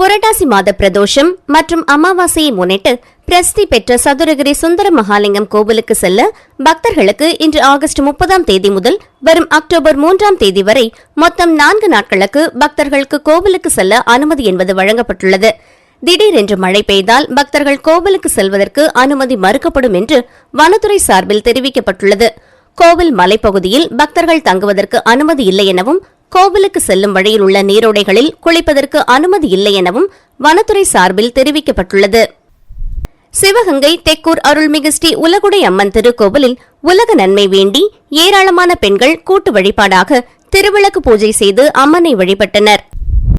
புரட்டாசி மாத பிரதோஷம் மற்றும் அமாவாசையை முன்னிட்டு பிரசித்தி பெற்ற சதுரகிரி சுந்தர மகாலிங்கம் கோவிலுக்கு செல்ல பக்தர்களுக்கு இன்று ஆகஸ்ட் முப்பதாம் தேதி முதல் வரும் அக்டோபர் மூன்றாம் தேதி வரை மொத்தம் நான்கு நாட்களுக்கு பக்தர்களுக்கு கோவிலுக்கு செல்ல அனுமதி என்பது வழங்கப்பட்டுள்ளது. திடீரென்று மழை பெய்தால் பக்தர்கள் கோவிலுக்கு செல்வதற்கு அனுமதி மறுக்கப்படும் என்று வனத்துறை சார்பில் தெரிவிக்கப்பட்டுள்ளது. கோவில் மலைப்பகுதியில் பக்தர்கள் தங்குவதற்கு அனுமதி இல்லை எனவும் கோவிலுக்கு செல்லும் வழியில் உள்ள நீரோடைகளில் குளிப்பதற்கு அனுமதி இல்லை எனவும் வனத்துறை சார்பில் தெரிவிக்கப்பட்டுள்ளது. சிவகங்கை தெக்கூர் அருள்மிகு ஸ்ரீ உலகுடை அம்மன் திருக்கோவிலில் உலக நன்மை வேண்டி ஏராளமான பெண்கள் கூட்டு வழிபாடாக திருவிளக்கு பூஜை செய்து அம்மனை வழிபட்டனர்.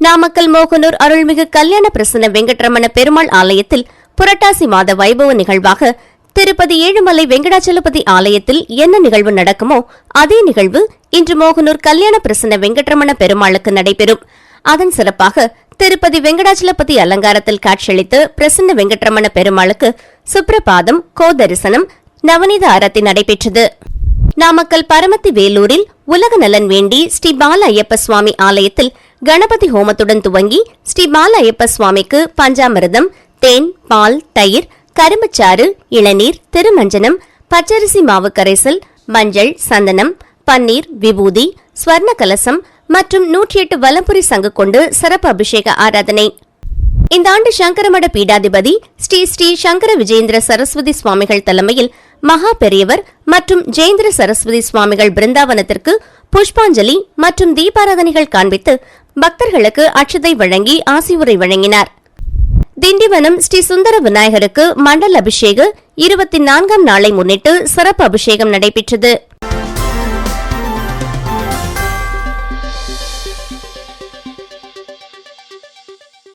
நாமக்கல் மோகனூர் அருள்மிகு கல்யாண பிரசன்ன வெங்கட்ரமண பெருமாள் ஆலயத்தில் புரட்டாசி மாத வைபவ நிகழ்வாக திருப்பதி ஏழுமலை வெங்கடாச்சலபதி ஆலயத்தில் என்ன நிகழ்வு நடக்குமோ அதே நிகழ்வு இன்று மோகனூர் கல்யாண பிரசன்ன வெங்கட்ரமண பெருமாளுக்கு நடைபெறும். அதன் சிறப்பாக திருப்பதி வெங்கடாச்சலபதி அலங்காரத்தில் காட்சியளித்து பிரசன்ன வெங்கட்ரமண பெருமாளுக்கு சுப்ரபாதம் கோதரிசனம் நவநீத ஆரத்தி நடைபெற்றது. நாமக்கல் பரமத்தி வேலூரில் உலக நலன் வேண்டி ஸ்ரீ பால ஐயப்ப சுவாமி ஆலயத்தில் கணபதி ஹோமத்துடன் துவங்கி ஸ்ரீ பால ஐயப்ப சுவாமிக்கு பஞ்சாமிரதம் தேன் பால் தயிர் கரும்புச்சாறு இளநீர் திருமஞ்சனம் பச்சரிசி மாவு கரைசல் மஞ்சள் சந்தனம் பன்னீர் விபூதி ஸ்வர்ண கலசம் மற்றும் நூற்றி எட்டு வலம்புரி சங்கு கொண்டு சிறப்பு அபிஷேக ஆராதனை. இந்த ஆண்டு சங்கரமட பீடாதிபதி ஸ்ரீ ஸ்ரீ சங்கர விஜேந்திர சரஸ்வதி சுவாமிகள் தலைமையில் மகா பெரியவர் மற்றும் ஜெயேந்திர சரஸ்வதி சுவாமிகள் பிருந்தாவனத்திற்கு புஷ்பாஞ்சலி மற்றும் தீபாராதனைகள் காண்பித்து பக்தர்களுக்கு அட்சதை வழங்கி ஆசியுரை வழங்கினார். திண்டிவனம் ஸ்ரீ சுந்தர விநாயகருக்கு மண்டல் அபிஷேக இருபத்தி நான்காம் நாளை முன்னிட்டு சிறப்பு அபிஷேகம் நடைபெற்றது.